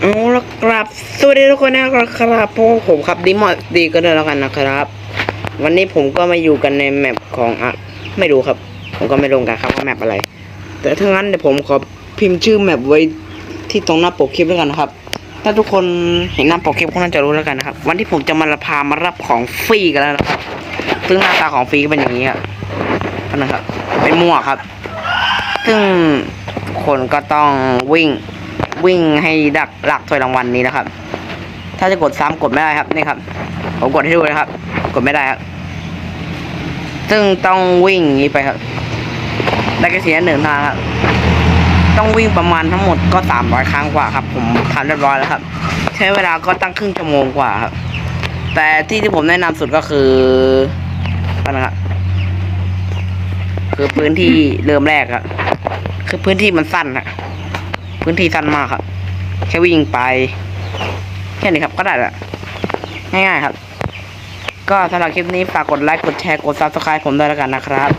เอาละครับสวัสดีทุกคนนะครับพวกผมครับดิมอสดีก็ได้แล้วกันนะครับ วันนี้ผมก็มาอยู่กันในแมปของอะไม่รู้ครับ ผมก็ไม่รู้กันครับว่าแมปอะไร แต่ถ้างั้นเดี๋ยวผมขอพิมพ์ชื่อแมปไว้ที่ตรงหน้าปกคลิปแล้วกันนะครับ ถ้าทุกคนเห็นหน้าปกคลิปก็น่าจะรู้แล้วกันนะครับ วันที่ผมจะมาพามารับของฟรีกันแล้วนะครับซึ่งหน้าตาของฟรีก็เป็นอย่างนี้ครับนะครับเป็นหมวครับ ซึ่งคนก็ต้องวิ่ง วิ่งให้ดักหลักถ้วยรางวัลนี้นะครับ ถ้าจะกดซ้ำกดไม่ได้ครับนี่ครับ ผมกดให้ดูนะครับ กดไม่ได้ครับ ซึ่งต้องวิ่งนี้ไปครับ ได้แค่เสียหนึ่งทางครับ ต้องวิ่งประมาณทั้งหมดก็สามร้อยครั้งกว่าครับ ผมทำเรียบร้อยแล้วครับ ใช้เวลาก็ตั้งครึ่งชั่วโมงกว่าครับ แต่ที่ที่ผมแนะนำสุดก็คือนั่นนะครับคือพื้นที่เริ่มแรกครับคือพื้นที่มันสั้นอะ พื้นที่สั้นมากครับ แค่วิ่งไปแค่นี้ครับก็ได้ละง่ายๆครับ ก็สำหรับคลิปนี้ฝากกดไลค์กดแชร์กดซับสไครต์ผมด้วยแล้วกันนะครับ